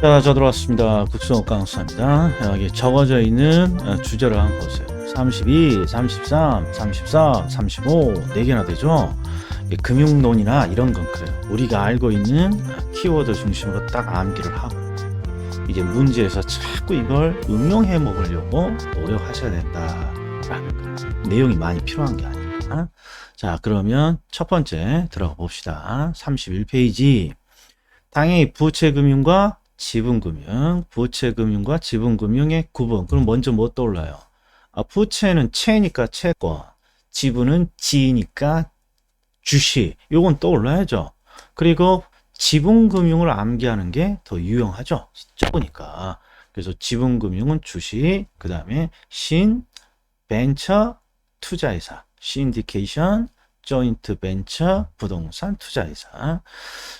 자, 저 들어왔습니다. 국수호 강사입니다. 여기 적어져 있는 어, 주제를 한번 보세요. 32, 33, 34, 35, 4개나 되죠? 금융론이나 이런 건 그래요. 우리가 알고 있는 키워드 중심으로 딱 암기를 하고 이제 문제에서 자꾸 이걸 응용해 먹으려고 노력하셔야 된다라는 거. 내용이 많이 필요한 게 아니야. 자, 그러면 첫 번째 들어가 봅시다. 31페이지. 당연히 부채금융과 지분금융, 부채금융과 지분금융의 구분. 그럼 먼저 뭐 떠올라요? 아, 부채는 채니까 채권, 지분은 지니까 주식. 요건 떠올라야죠. 그리고 지분금융을 암기하는 게 더 유용하죠. 적으니까. 그래서 지분금융은 주식, 그 다음에 신, 벤처, 투자회사, 신디케이션, 조인트 벤처, 부동산 투자회사.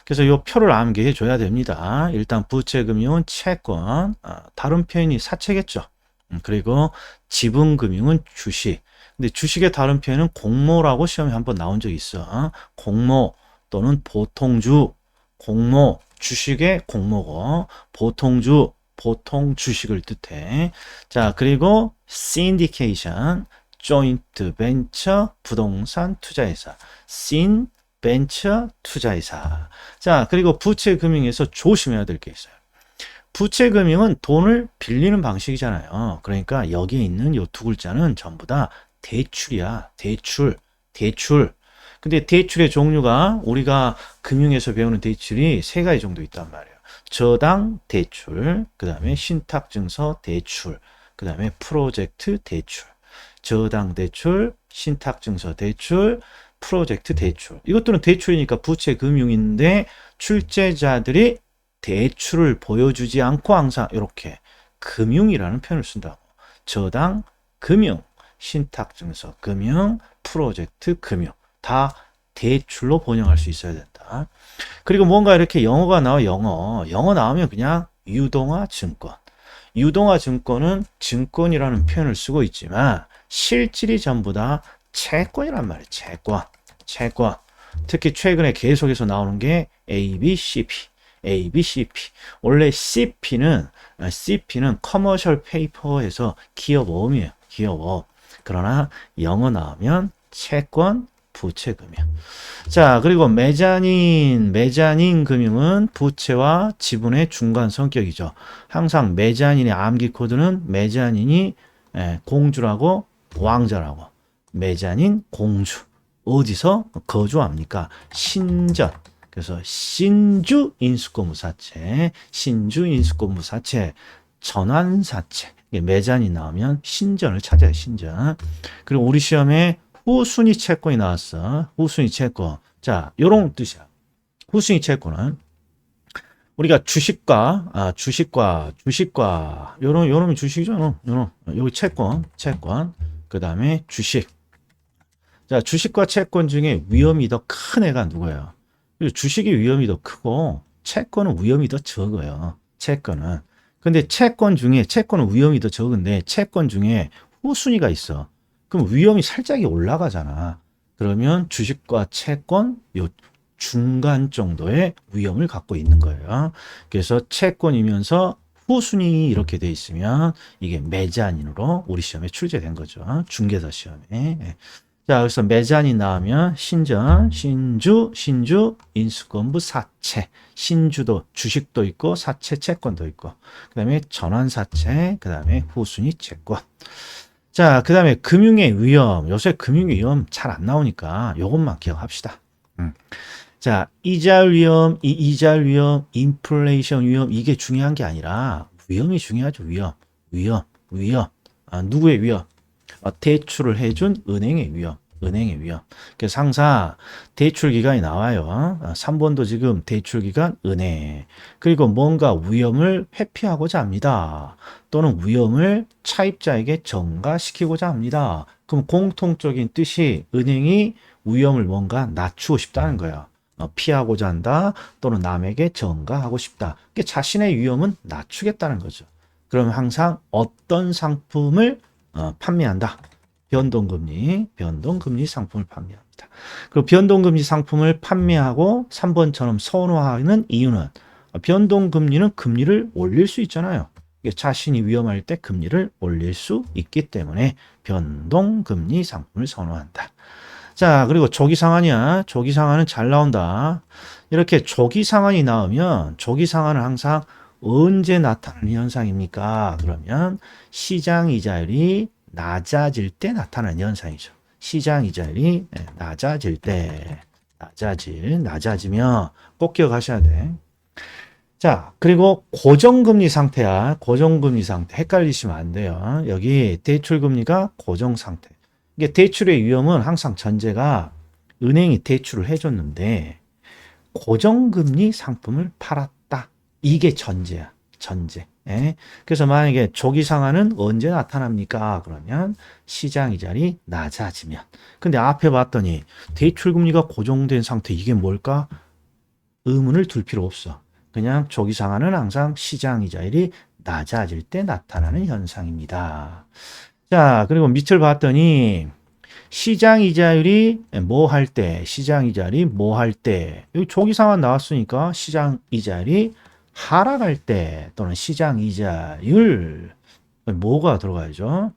그래서 이 표를 암기해 줘야 됩니다. 일단 부채금융은 채권, 아, 다른 표현이 사채겠죠. 음, 그리고 지분금융은 주식. 근데 주식의 다른 표현은 공모라고 시험에 한번 나온 적이 있어. 공모 또는 보통주, 공모, 주식의 공모고, 보통주, 보통 주식을 뜻해. 자, 그리고 syndication, 조인트 벤처 부동산 투자회사, 신 벤처 투자회사. 자, 그리고 부채 금융에서 조심해야 될 게 있어요. 부채 금융은 돈을 빌리는 방식이잖아요. 그러니까 여기에 있는 요 두 글자는 전부 다 대출이야. 대출, 대출. 근데 대출의 종류가 우리가 금융에서 배우는 대출이 세 가지 정도 있단 말이에요. 저당 대출, 그 다음에 신탁증서 대출, 그 다음에 프로젝트 대출. 저당 대출, 신탁 증서 대출, 프로젝트 대출. 이것들은 대출이니까 부채 금융인데 출제자들이 대출을 보여주지 않고 항상 이렇게 금융이라는 표현을 쓴다고. 저당 금융, 신탁 증서 금융, 프로젝트 금융. 다 대출로 번역할 수 있어야 된다. 그리고 뭔가 이렇게 영어가 나와 영어. 영어 나오면 그냥 유동화 증권. 유동화 증권은 증권이라는 표현을 쓰고 있지만 실질이 전부 다 채권이란 말이에요. 채권. 채권. 특히 최근에 계속해서 나오는 게 A, B, CP. A, B, CP. 원래 CP는 CP는 커머셜 페이퍼에서 기업 어음이에요. 기업어. 그러나 영어 나오면 채권, 부채 금융. 자, 그리고 메자닌, 메자닌 금융은 부채와 지분의 중간 성격이죠. 항상 메자닌의 암기 코드는 메자닌이 예, 공주라고 왕자라고. 메자닌 공주. 어디서 거주합니까? 신전. 그래서 신주 인수권무사채, 신주 인수권무사채, 전환사채. 이게 매잔이 나오면 신전을 찾아요, 신전. 그리고 우리 시험에 후순위 채권이 나왔어. 후순위 채권. 자, 요런 뜻이야. 후순위 채권은 우리가 주식과 아, 주식과 주식과 요런 요놈이 주식이죠. 요런 여기 채권, 채권. 그 다음에 주식. 자, 주식과 채권 중에 위험이 더 큰 애가 누구예요? 주식이 위험이 더 크고 채권은 위험이 더 적어요. 채권은. 근데 채권 중에 채권은 위험이 더 적은데 채권 중에 후순위가 있어. 그럼 위험이 살짝이 올라가잖아. 그러면 주식과 채권 요 중간 정도의 위험을 갖고 있는 거예요. 그래서 채권이면서 후순위 이렇게 돼 있으면 이게 메자닌으로 우리 시험에 출제된 거죠. 중개사 시험에. 예. 자, 그래서 메자닌 나오면 신전, 신주, 신주, 인수권부 사채. 신주도 주식도 있고 사채 채권도 있고. 그 다음에 전환 사채, 그 다음에 후순위 채권. 자, 그 다음에 금융의 위험. 요새 금융의 위험 잘 안 나오니까 요것만 기억합시다. 음. 자, 이자 위험, 이 이자 위험, 인플레이션 위험 이게 중요한 게 아니라 위험이 중요하죠. 위험, 위험, 위험. 아, 누구의 위험? 아, 대출을 해준 은행의 위험. 은행의 위험. 그래서 항상 대출 기간이 나와요. 아, 3번도 지금 대출 기간 은행. 그리고 뭔가 위험을 회피하고자 합니다. 또는 위험을 차입자에게 전가시키고자 합니다. 그럼 공통적인 뜻이 은행이 위험을 뭔가 낮추고 싶다는 거예요. 어, 피하고자 한다 또는 남에게 전가하고 싶다. 그게 자신의 위험은 낮추겠다는 거죠. 그럼 항상 어떤 상품을 어, 판매한다. 변동금리, 변동금리 상품을 판매합니다. 그 변동금리 상품을 판매하고 3번처럼 선호하는 이유는 변동금리는 금리를 올릴 수 있잖아요. 자신이 위험할 때 금리를 올릴 수 있기 때문에 변동금리 상품을 선호한다. 자, 그리고 조기 상한이야. 조기 상한은 잘 나온다. 이렇게 조기 상한이 나오면 조기 상한은 항상 언제 나타나는 현상입니까? 그러면 시장 이자율이 낮아질 때 나타나는 현상이죠. 시장 이자율이 네, 낮아질 때 낮아질 낮아지면 꼭 기억하셔야 돼. 자, 그리고 고정금리 상태야. 고정금리 상태. 헷갈리시면 안 돼요. 여기 대출금리가 고정 상태. 이게 대출의 위험은 항상 전제가 은행이 대출을 해줬는데 고정금리 상품을 팔았다. 이게 전제야. 전제. 예? 그래서 만약에 조기 상한은 언제 나타납니까? 그러면 시장 이자리 낮아지면. 근데 앞에 봤더니 대출 금리가 고정된 상태 이게 뭘까? 의문을 둘 필요 없어. 그냥 조기 상한은 항상 시장 이자율이 낮아질 때 나타나는 현상입니다. 자, 그리고 밑을 봤더니 시장 이자율이 뭐 할 때, 시장 이자율이 뭐 할 때, 여기 조기 상한 나왔으니까 시장 이자율이 하락할 때 또는 시장 이자율 뭐가 들어가야죠?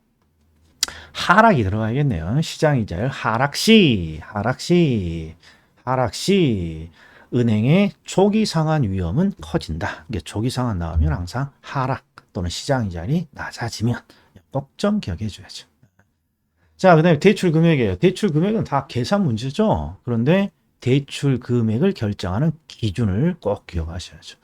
하락이 들어가야겠네요. 시장 이자율 하락 시, 하락 시, 하락 시 은행의 초기 상한 위험은 커진다. 이게 초기 상한 나오면 항상 하락 또는 시장 이자율이 낮아지면 꼭좀 기억해 줘야죠. 자, 그 다음에 대출 금액이에요. 대출 금액은 다 계산 문제죠. 그런데 대출 금액을 결정하는 기준을 꼭 기억하셔야죠.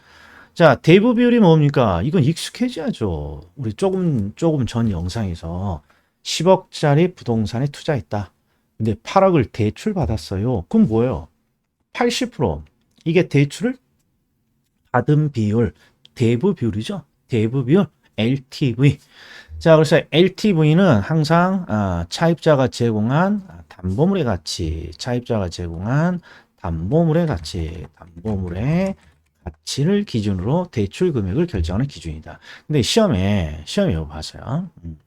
자, 대부 비율이 뭡니까? 이건 익숙해져야죠. 우리 조금, 조금 전 영상에서 10억짜리 부동산에 투자했다. 근데 8억을 대출 받았어요. 그럼 뭐예요? 80%. 이게 대출을 받은 비율, 대부 비율이죠. 대부 비율, LTV. 자, 그래서 LTV는 항상 아, 차입자가 제공한 담보물의 가치, 차입자가 제공한 담보물의 가치, 담보물의 가치를 기준으로 대출 금액을 결정하는 기준이다. 근데 시험에 시험에 이거 봤어요. 음.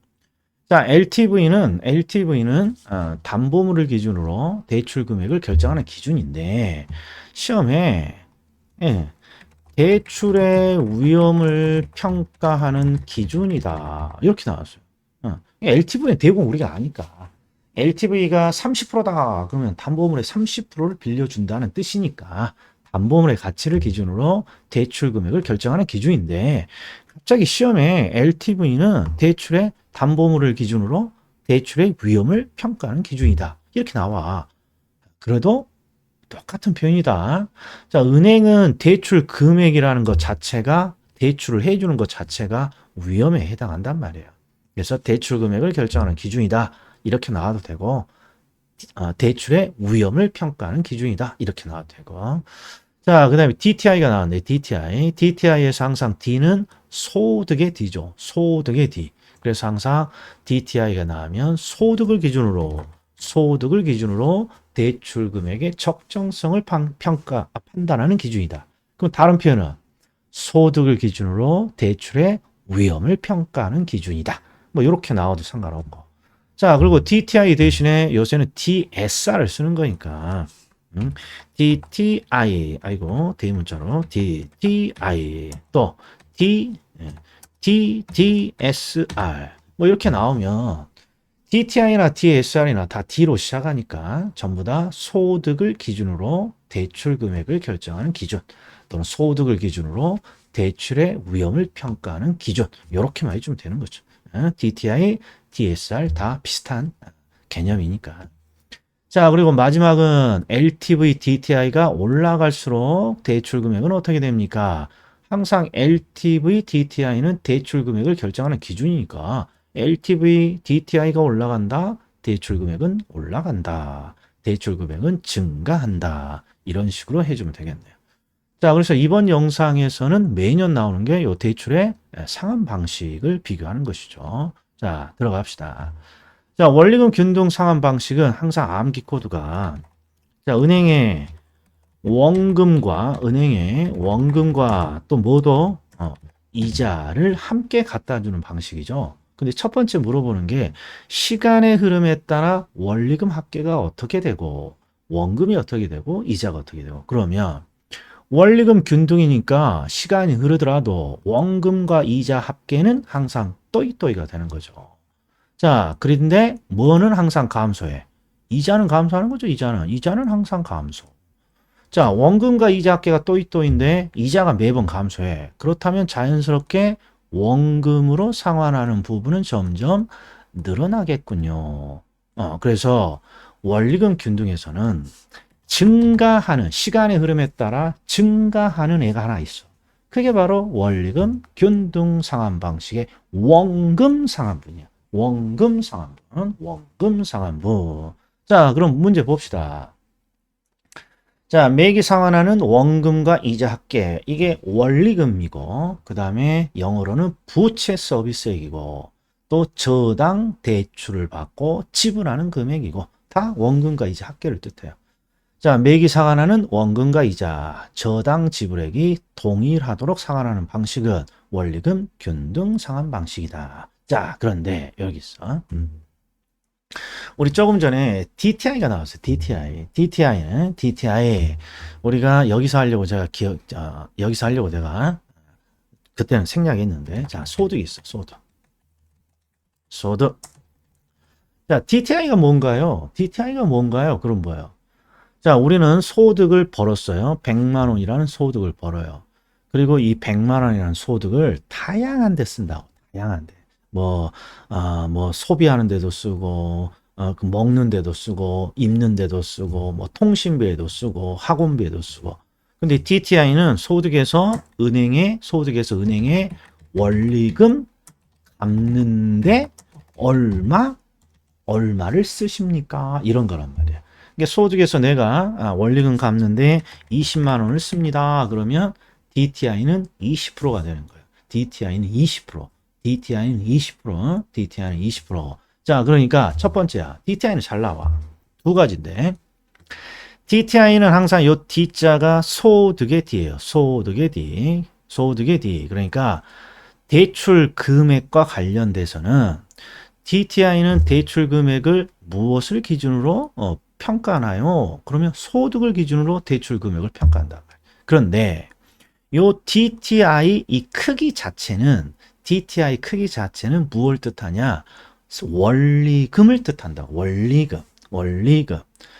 자, LTV는 LTV는 어, 담보물을 기준으로 대출 금액을 결정하는 기준인데 시험에 예, 대출의 위험을 평가하는 기준이다. 이렇게 나왔어요. 어, LTV는 대부분 우리가 아니까. LTV가 30%다. 그러면 담보물의 30%를 빌려준다는 뜻이니까 담보물의 가치를 기준으로 대출 금액을 결정하는 기준인데 갑자기 시험에 LTV는 대출의 담보물을 기준으로 대출의 위험을 평가하는 기준이다. 이렇게 나와. 그래도 똑같은 표현이다. 자, 은행은 대출 금액이라는 것 자체가 대출을 해주는 것 자체가 위험에 해당한단 말이에요. 그래서 대출 금액을 결정하는 기준이다. 이렇게 나와도 되고, 어, 대출의 위험을 평가하는 기준이다. 이렇게 나와도 되고. 자, 그 다음에 DTI가 나왔는데, DTI. DTI에서 항상 D는 소득의 D죠. 소득의 D. 그래서 항상 DTI가 나오면 소득을 기준으로, 소득을 기준으로 대출 금액의 적정성을 평가, 판단하는 기준이다. 그럼 다른 표현은 소득을 기준으로 대출의 위험을 평가하는 기준이다. 뭐 이렇게 나와도 상관없고. 자, 그리고 DTI 대신에 요새는 DSR을 쓰는 거니까 음, DTI 아이고 대문자로 DTI 또 D DDSR 뭐 이렇게 나오면 DTI나 DSR이나 다 D로 시작하니까 전부 다 소득을 기준으로 대출 금액을 결정하는 기준 또는 소득을 기준으로 대출의 위험을 평가하는 기준 이렇게만 해주면 되는 거죠. DTI, DSR 다 비슷한 개념이니까. 자 그리고 마지막은 LTV, DTI가 올라갈수록 대출 금액은 어떻게 됩니까? 항상 LTV, DTI는 대출 금액을 결정하는 기준이니까 LTV, DTI가 올라간다. 대출 금액은 올라간다. 대출 금액은 증가한다. 이런 식으로 해주면 되겠네요. 자, 그래서 이번 영상에서는 매년 나오는 게이 대출의 상환 방식을 비교하는 것이죠. 자, 들어갑시다. 자, 원리금 균등 상환 방식은 항상 암기 코드가 자, 은행의 원금과 은행의 원금과 또 뭐도 어, 이자를 함께 갖다 주는 방식이죠. 근데 첫 번째 물어보는 게 시간의 흐름에 따라 원리금 합계가 어떻게 되고 원금이 어떻게 되고 이자가 어떻게 되고 그러면 원리금 균등이니까 시간이 흐르더라도 원금과 이자 합계는 항상 또이또이가 되는 거죠. 자, 그런데 뭐는 항상 감소해? 이자는 감소하는 거죠, 이자는. 이자는 항상 감소. 자, 원금과 이자 합계가 또이또인데 이자가 매번 감소해. 그렇다면 자연스럽게 원금으로 상환하는 부분은 점점 늘어나겠군요. 어, 그래서 원리금 균등에서는 증가하는 시간의 흐름에 따라 증가하는 애가 하나 있어. 그게 바로 원리금 균등 상환 방식의 원금 상환분이야. 원금 상환분, 원금 상환분. 자, 그럼 문제 봅시다. 자, 매기 상환하는 원금과 이자 합계. 이게 원리금이고, 그 다음에 영어로는 부채 서비스액이고, 또 저당 대출을 받고 지불하는 금액이고, 다 원금과 이자 합계를 뜻해요. 자, 매기 상환하는 원금과 이자, 저당 지불액이 동일하도록 상환하는 방식은 원리금 균등 상환 방식이다. 자, 그런데 여기 있어. 음. 우리 조금 전에 DTI가 나왔어요. DTI. DTI는 DTI. 우리가 여기서 하려고 제가 기억, 어, 여기서 하려고 내가 그때는 생략했는데, 자, 소득이 있어. 소득. 소득. 자, DTI가 뭔가요? DTI가 뭔가요? 그럼 뭐예요? 자, 우리는 소득을 벌었어요. 100만 원이라는 소득을 벌어요. 그리고 이 100만 원이라는 소득을 다양한 데 쓴다고. 다양한 데. 뭐, 아, 뭐, 소비하는 데도 쓰고, 어, 그 먹는 데도 쓰고, 입는 데도 쓰고, 뭐, 통신비에도 쓰고, 학원비에도 쓰고. 근데 DTI는 소득에서 은행에, 소득에서 은행에 원리금 갚는데 얼마, 얼마를 쓰십니까? 이런 거란 말이야. 이게 소득에서 내가 아, 원리금 갚는데 20만 원을 씁니다. 그러면 DTI는 20%가 되는 거예요. DTI는 20%. DTI는 20%, DTI는 20%. 자, 그러니까 첫 번째야. DTI는 잘 나와. 두 가지인데. DTI는 항상 요 D자가 소득의 D예요. 소득의 D. 소득의 D. 그러니까 대출 금액과 관련돼서는 DTI는 대출 금액을 무엇을 기준으로 어, 평가하나요? 그러면 소득을 기준으로 대출 금액을 평가한다. 그런데 요 DTI 이 크기 자체는 DTI 크기 자체는 무엇을 뜻하냐? 원리금을 뜻한다. 원리금. 원리금.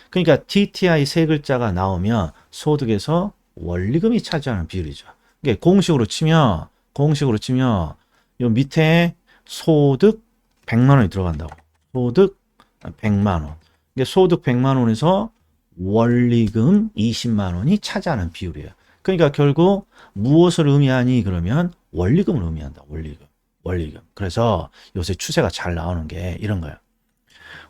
그러니까 DTI 세 글자가 나오면 소득에서 원리금이 차지하는 비율이죠. 이게 공식으로 치면 공식으로 치면 요 밑에 소득 100만 원이 들어간다고. 소득 100만 원. 이게 소득 100만 원에서 원리금 20만 원이 차지하는 비율이에요. 그러니까 결국 무엇을 의미하니 그러면 원리금을 의미한다. 원리금. 원리금. 그래서 요새 추세가 잘 나오는 게 이런 거예요.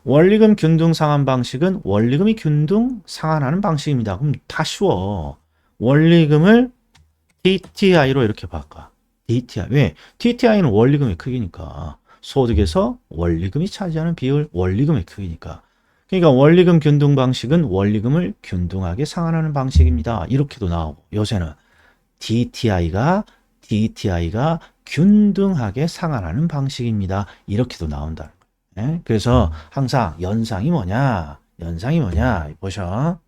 원리금 균등 상환 방식은 원리금이 균등 상환하는 방식입니다. 그럼 다 쉬워. 원리금을 DTI로 이렇게 바꿔. DTI. 왜? DTI는 원리금의 크기니까. 소득에서 원리금이 차지하는 비율, 원리금의 크기니까. 그러니까 원리금 균등 방식은 원리금을 균등하게 상환하는 방식입니다. 이렇게도 나오고 요새는 DTI가 DTI가 균등하게 상환하는 방식입니다. 이렇게도 거예요. 예? 그래서 항상 연상이 뭐냐? 연상이 뭐냐? 보셔.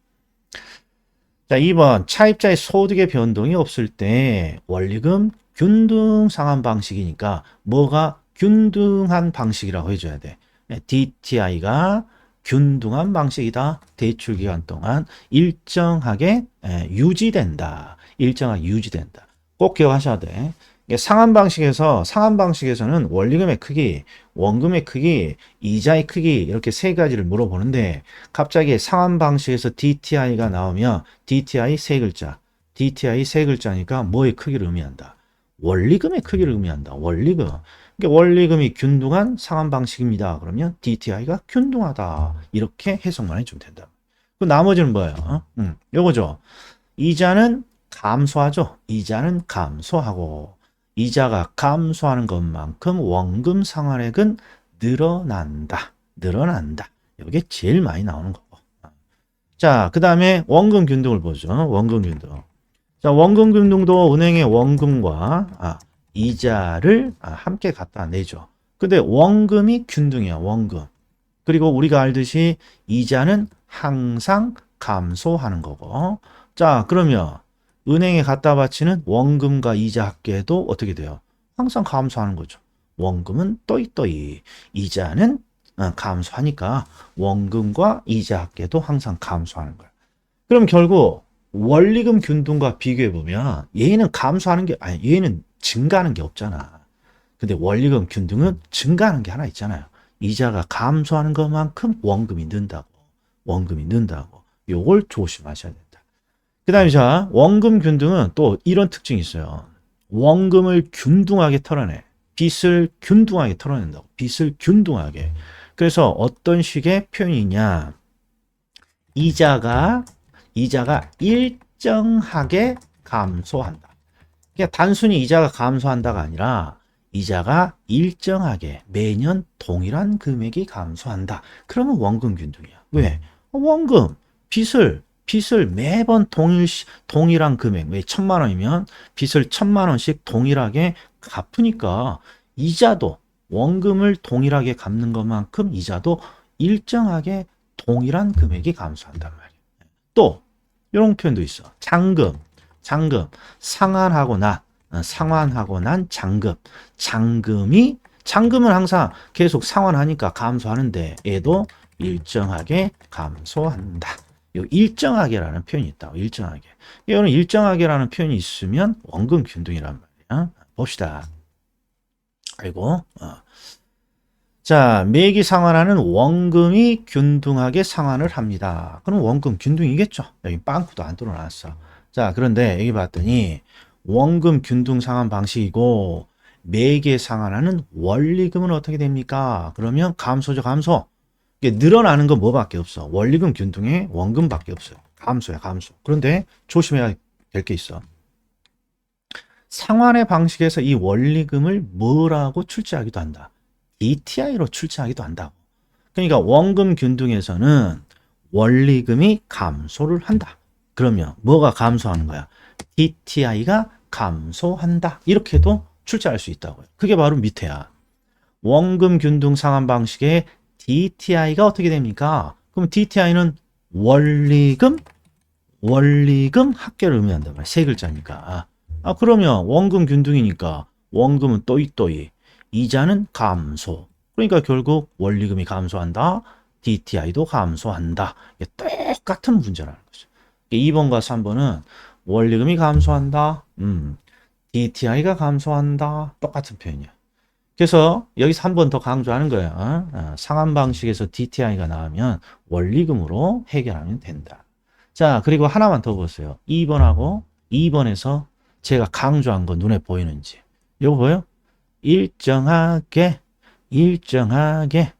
자, 2번 차입자의 소득의 변동이 없을 때 원리금 균등 상환 방식이니까 뭐가 균등한 방식이라고 해줘야 돼. 예, DTI가 균등한 방식이다. 대출 기간 동안 일정하게 예, 유지된다. 일정하게 유지된다. 꼭 기억하셔야 돼. 상한 방식에서 상한 방식에서는 원리금의 크기, 원금의 크기, 이자의 크기 이렇게 세 가지를 물어보는데 갑자기 상한 방식에서 DTI가 나오면 DTI 세 글자, DTI 세 글자니까 뭐의 크기를 의미한다. 원리금의 크기를 의미한다. 원리금. 그러니까 원리금이 균등한 상환 방식입니다. 그러면 DTI가 균등하다. 이렇게 해석만 해주면 된다. 그 나머지는 뭐예요? 음, 요거죠. 이자는 감소하죠. 이자는 감소하고 이자가 감소하는 것만큼 원금 상환액은 늘어난다. 늘어난다. 이게 제일 많이 나오는 거고. 자, 그 다음에 원금 균등을 보죠. 원금 균등. 자, 원금 균등도 은행의 원금과 아, 이자를 아, 함께 갖다 내죠. 근데 원금이 균등이야, 원금. 그리고 우리가 알듯이 이자는 항상 감소하는 거고. 자, 그러면 은행에 갖다 바치는 원금과 이자 합계도 어떻게 돼요? 항상 감소하는 거죠. 원금은 또이또이, 이자는 어, 감소하니까 원금과 이자 합계도 항상 감소하는 거예요. 그럼 결국 원리금 균등과 비교해 보면 얘는 감소하는 게 아니 얘는 증가하는 게 없잖아. 근데 원리금 균등은 증가하는 게 하나 있잖아요. 이자가 감소하는 것만큼 원금이 는다고. 원금이 는다고. 요걸 조심하셔야 된다. 그 다음에 자, 원금 균등은 또 이런 특징이 있어요. 원금을 균등하게 털어내. 빚을 균등하게 털어낸다고. 빚을 균등하게. 그래서 어떤 식의 표현이냐? 이자가 이자가 일정하게 감소한다. 그러니까 단순히 이자가 감소한다가 아니라 이자가 일정하게 매년 동일한 금액이 감소한다. 그러면 원금 균등이야. 왜? 원금 빚을 빚을 매번 동일 동일한 금액 왜 천만 원이면 빚을 천만 원씩 동일하게 갚으니까 이자도 원금을 동일하게 갚는 것만큼 이자도 일정하게 동일한 금액이 감소한단 말이에요. 또 이런 표현도 있어. 잔금, 잔금 상환하고 나 어, 상환하고 난 잔금, 잔금이 잔금은 항상 계속 상환하니까 감소하는데 얘도 일정하게 감소한다. 요 일정하게라는 표현이 있다. 일정하게. 이거는 일정하게라는 표현이 있으면 원금 균등이란 말이야. 봅시다. 아이고. 어. 자, 매기 상환하는 원금이 균등하게 상환을 합니다. 그럼 원금 균등이겠죠. 여기 빵꾸도 안 뚫어놨어. 자, 그런데 여기 봤더니 원금 균등 상환 방식이고 매개 상환하는 원리금은 어떻게 됩니까? 그러면 감소죠, 감소. 늘어나는 건 뭐밖에 없어. 원리금 균등에 원금밖에 없어요. 감소야, 감소. 그런데 조심해야 될 게 있어. 상환의 방식에서 이 원리금을 뭐라고 출제하기도 한다. DTI로 출제하기도 한다고. 그러니까 원금 균등에서는 원리금이 감소를 한다. 그러면 뭐가 감소하는 거야? DTI가 감소한다. 이렇게도 출제할 수 있다고요. 그게 바로 밑에야. 원금 균등 상환 방식의 DTI가 어떻게 됩니까? 그럼 DTI는 원리금, 원리금 합계를 의미한단 말이야. 세 글자니까. 아, 그러면 원금 균등이니까 원금은 또이또이, 이자는 감소. 그러니까 결국 원리금이 감소한다. DTI도 감소한다. 똑같은 문제라는 거죠. 2번과 3번은 원리금이 감소한다. 음, DTI가 감소한다. 똑같은 표현이야. 그래서 여기서 한 번 더 강조하는 거야. 어, 상환 방식에서 DTI가 나오면 원리금으로 해결하면 된다. 자, 그리고 하나만 더 보세요. 2번하고 2번에서 제가 강조한 거 눈에 보이는지. 이거 보여? 일정하게, 일정하게,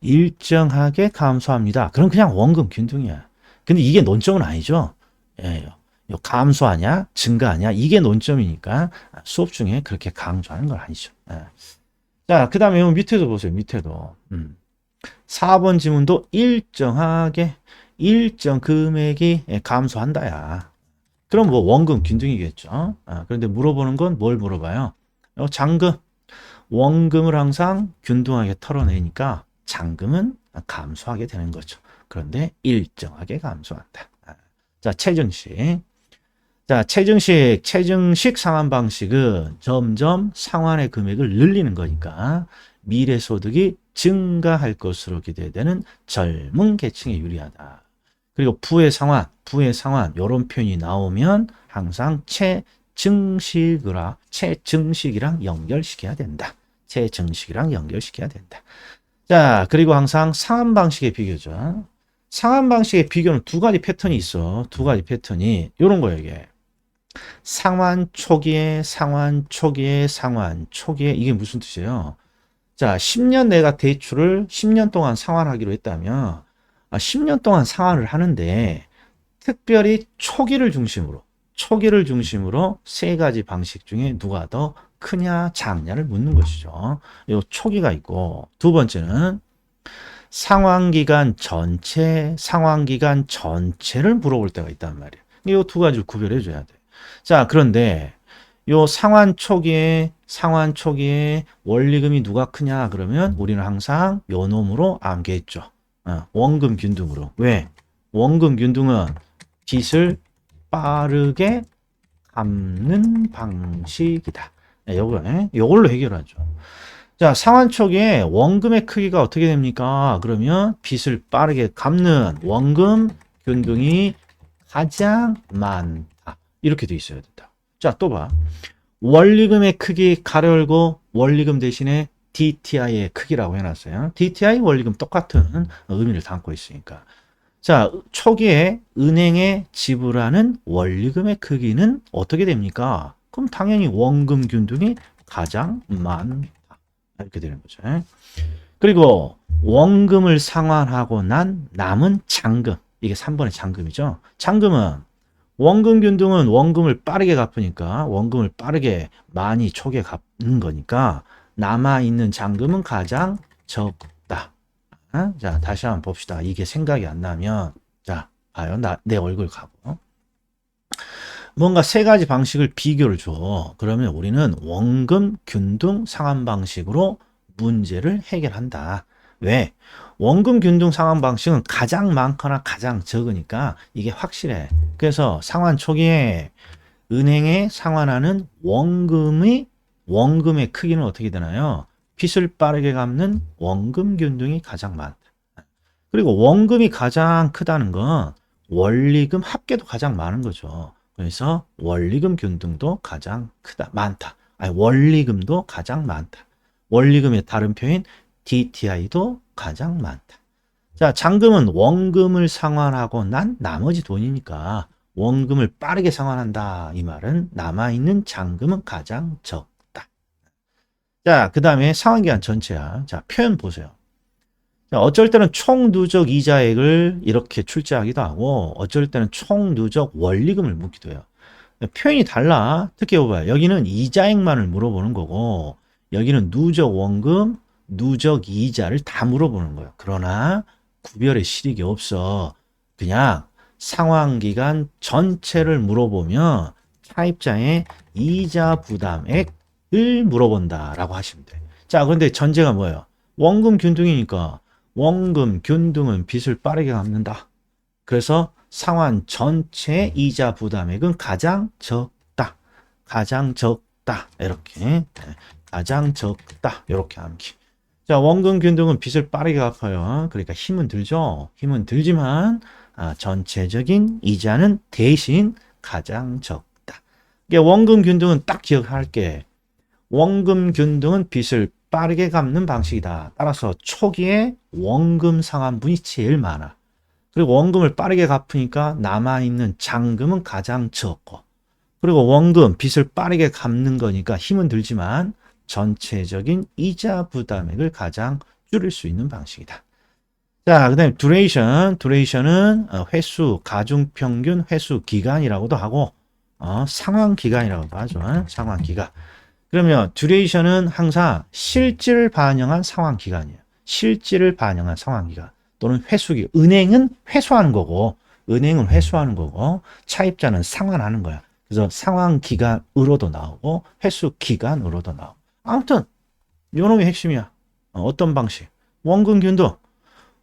일정하게 감소합니다. 그럼 그냥 원금 균등이야. 근데 이게 논점은 아니죠. 예, 요 감소하냐, 증가하냐, 이게 논점이니까 수업 중에 그렇게 강조하는 건 아니죠. 예. 자, 그 다음에 밑에도 보세요. 밑에도. 음. 4번 지문도 일정하게, 일정 금액이 감소한다야. 그럼 뭐 원금 균등이겠죠. 아, 그런데 물어보는 건 뭘 물어봐요? 어, 잔금. 원금을 항상 균등하게 털어내니까 잔금은 감소하게 되는 거죠. 그런데 일정하게 감소한다. 아, 자, 체증식. 자, 체증식, 체증식 상환 방식은 점점 상환의 금액을 늘리는 거니까 미래 소득이 증가할 것으로 기대되는 젊은 계층에 유리하다. 그리고 부의 상환, 부의 상환 이런 표현이 나오면 항상 체증식이라 체증식이랑 연결시켜야 된다. 체증식이랑 연결시켜야 된다. 자, 그리고 항상 상환 방식의 비교죠. 상환 방식의 비교는 두 가지 패턴이 있어. 두 가지 패턴이 이런 거예요, 이게. 상환 초기에, 상환 초기에, 상환 초기에 이게 무슨 뜻이에요? 자, 10년 내가 대출을 10년 동안 상환하기로 했다면 10년 동안 상환을 하는데 특별히 초기를 중심으로 초기를 중심으로 세 가지 방식 중에 누가 더 크냐 작냐를 묻는 것이죠. 이 초기가 있고 두 번째는 상환기간 전체 상환기간 전체를 물어볼 때가 있단 말이에요. 이 두 가지를 구별해 줘야 돼. 자, 그런데 요 상환 초기에 상환 초기에 원리금이 누가 크냐 그러면 우리는 항상 요 놈으로 암기했죠. 어, 원금 균등으로. 왜? 원금 균등은 빚을 빠르게 갚는 방식이다. 네, 요거, 예? 요걸로 해결하죠. 자, 상환 초기에 원금의 크기가 어떻게 됩니까? 그러면 빚을 빠르게 갚는 원금 균등이 가장 많다. 이렇게 돼 있어야 된다. 자, 또 봐. 원리금의 크기 가로 열고 원리금 대신에 DTI의 크기라고 해놨어요. DTI 원리금 똑같은 의미를 담고 있으니까. 자, 초기에 은행에 지불하는 원리금의 크기는 어떻게 됩니까? 그럼 당연히 원금 균등이 가장 많다. 이렇게 되는 거죠. 그리고 원금을 상환하고 난 남은 잔금. 이게 3번의 잔금이죠. 잔금은 원금 균등은 원금을 빠르게 갚으니까 원금을 빠르게 많이 초기에 갚는 거니까 남아 있는 잔금은 가장 적다. 어? 자, 다시 한번 봅시다. 이게 생각이 안 나면 자, 봐요. 나, 내 얼굴 가고. 뭔가 세 가지 방식을 비교를 줘. 그러면 우리는 원금 균등 상환 방식으로 문제를 해결한다. 왜? 원금 균등 상환 방식은 가장 많거나 가장 적으니까 이게 확실해. 그래서 상환 초기에 은행에 상환하는 원금의 원금의 크기는 어떻게 되나요? 빚을 빠르게 갚는 원금 균등이 가장 많다. 그리고 원금이 가장 크다는 건 원리금 합계도 가장 많은 거죠. 그래서 원리금 균등도 가장 크다, 많다. 아니, 원리금도 가장 많다. 원리금의 다른 표현 DTI도 가장 많다. 자, 잔금은 원금을 상환하고 난 나머지 돈이니까 원금을 빠르게 상환한다. 이 말은 남아있는 잔금은 가장 적다. 자, 그 다음에 상환기간 전체야. 자, 표현 보세요. 자, 어쩔 때는 총 누적 이자액을 이렇게 출제하기도 하고, 어쩔 때는 총 누적 원리금을 묻기도 해요. 표현이 달라. 특히 봐봐요. 여기는 이자액만을 물어보는 거고, 여기는 누적 원금, 누적 이자를 다 물어보는 거예요. 그러나 구별의 실익이 없어. 그냥 상환 기간 전체를 물어보면 차입자의 이자 부담액을 물어본다라고 하시면 돼. 자, 그런데 전제가 뭐예요? 원금 균등이니까 원금 균등은 빚을 빠르게 갚는다. 그래서 상환 전체 이자 부담액은 가장 적다. 가장 적다. 이렇게. 네. 가장 적다. 이렇게 암기. 자, 원금 균등은 빚을 빠르게 갚아요. 그러니까 힘은 들죠. 힘은 들지만 아, 전체적인 이자는 대신 가장 적다. 이게 원금 균등은 딱 기억할게. 원금 균등은 빚을 빠르게 갚는 방식이다. 따라서 초기에 원금 상환분이 제일 많아. 그리고 원금을 빠르게 갚으니까 남아있는 잔금은 가장 적고 그리고 원금, 빚을 빠르게 갚는 거니까 힘은 들지만 전체적인 이자 부담액을 가장 줄일 수 있는 방식이다. 자, 그 다음에 duration은 어, 횟수, 가중평균 횟수 기간이라고도 하고, 어, 상환 기간이라고도 하죠. 상환 기간. 그러면 duration은 항상 실질을 반영한 상환 기간이에요. 실질을 반영한 상환 기간. 또는 회수기. 은행은 회수하는 거고, 은행은 회수하는 거고, 차입자는 상환하는 거야. 그래서 상환 기간으로도 나오고, 회수 기간으로도 나오고. 아무튼 요놈이 핵심이야. 어, 어떤 방식? 원금 균등.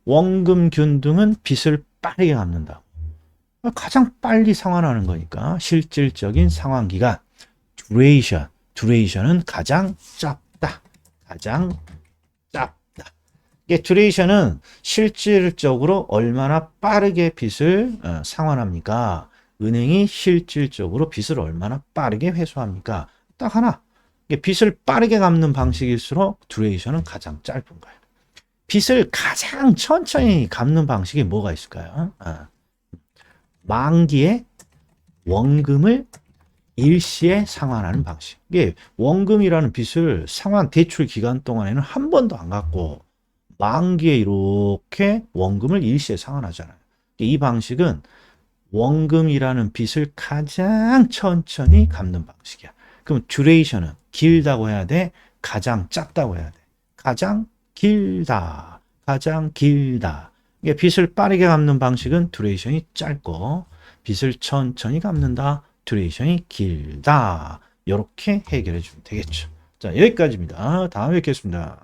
원금 균등은 빚을 빠르게 갚는다. 가장 빨리 상환하는 거니까 실질적인 상환 기간 duration. duration은 가장 짧다. 가장 짧다. 이게 duration은 실질적으로 얼마나 빠르게 빚을 어, 상환합니까? 은행이 실질적으로 빚을 얼마나 빠르게 회수합니까? 딱 하나. 빚을 빠르게 갚는 방식일수록 듀레이션은 가장 짧은 거예요. 빚을 가장 천천히 갚는 방식이 뭐가 있을까요? 아, 만기에 원금을 일시에 상환하는 방식. 이게 원금이라는 빚을 상환 대출 기간 동안에는 한 번도 안 갚고 만기에 이렇게 원금을 일시에 상환하잖아요. 이 방식은 원금이라는 빚을 가장 천천히 갚는 방식이야. 그럼 듀레이션은 길다고 해야 돼? 가장 짧다고 해야 돼? 가장 길다. 가장 길다. 이게 빚을 빠르게 갚는 방식은 듀레이션이 짧고 빚을 천천히 갚는다. 듀레이션이 길다. 이렇게 해결해 주면 되겠죠. 자, 여기까지입니다. 다음에 뵙겠습니다.